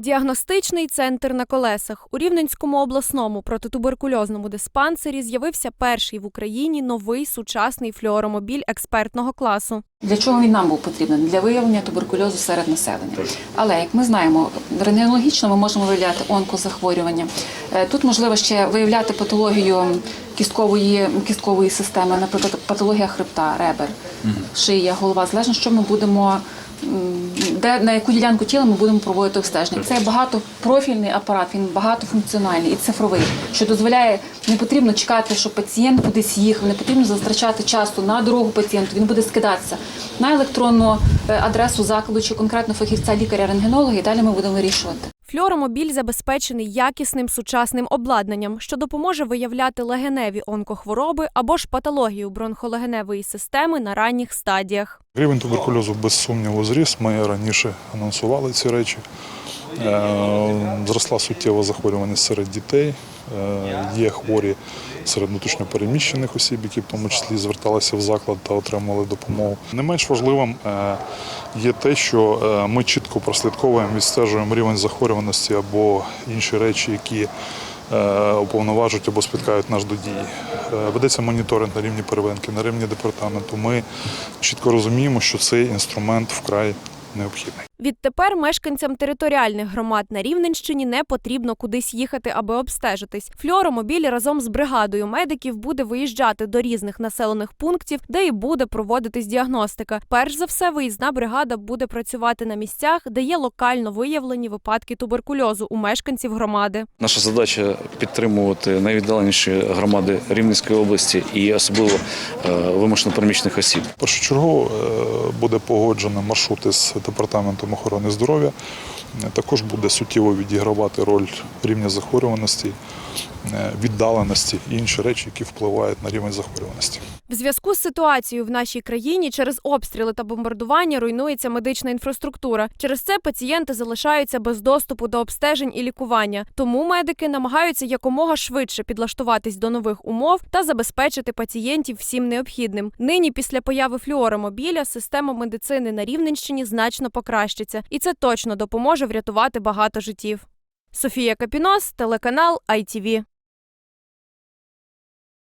Діагностичний центр на колесах у Рівненському обласному протитуберкульозному диспансері з'явився перший в Україні новий сучасний флюоромобіль експертного класу. Для чого він нам був потрібен? Для виявлення туберкульозу серед населення. Але як ми знаємо, рентгенологічно ми можемо виявляти онкозахворювання. Е, Тут можливо ще виявляти патологію кісткової, кісткової системи, наприклад, патологія хребта, ребер, шия, голова, залежно, що ми будемо. Де на яку ділянку тіла ми будемо проводити обстеження? Це багатопрофільний апарат, він багатофункціональний і цифровий, що дозволяє не потрібно чекати, що пацієнт кудись їхав, не потрібно затрачати часу на дорогу пацієнту. Він буде скидатися на електронну е, адресу закладу чи конкретно фахівця лікаря-рентгенолога, і далі ми будемо вирішувати. Флюоромобіль забезпечений якісним сучасним обладнанням, що допоможе виявляти легеневі онкохвороби або ж патологію бронхолегеневої системи на ранніх стадіях. Рівень туберкульозу без сумніву зріс. Ми раніше анонсували ці речі. Е, Зросла суттєва захворюваність серед дітей. Е, Є хворі серед внутрішньопереміщених осіб, які в тому числі зверталися в заклад та отримали допомогу. Не менш важливим е, є те, що е, ми чітко прослідковуємо, відстежуємо рівень захворюваності або інші речі, які уповноважують або спіткають нас до дії. Ведеться моніторинг на рівні первинки, на рівні департаменту. Ми чітко розуміємо, що цей інструмент вкрай необхідний. Відтепер мешканцям територіальних громад на Рівненщині не потрібно кудись їхати, аби обстежитись. Флюоромобіль разом з бригадою медиків буде виїжджати до різних населених пунктів, де і буде проводитись діагностика. Перш за все, виїзна бригада буде працювати на місцях, де є локально виявлені випадки туберкульозу у мешканців громади. Наша задача підтримувати найвіддаленіші громади Рівненської області і особливо е, вимушено переміщених осіб. Першочергово е, буде погоджено маршрут департаментом охорони здоров'я. Також буде суттєво відігравати роль рівня захворюваності, е, віддаленості і інші речі, які впливають на рівень захворюваності. В зв'язку з ситуацією в нашій країні через обстріли та бомбардування руйнується медична інфраструктура. Через це пацієнти залишаються без доступу до обстежень і лікування. Тому медики намагаються якомога швидше підлаштуватись до нових умов та забезпечити пацієнтів всім необхідним. Нині, після появи флюоромобіля, система медицини на Рівненщині значно покращиться, і це точно допоможе врятувати багато життів. Софія Капінос, телеканал ITV.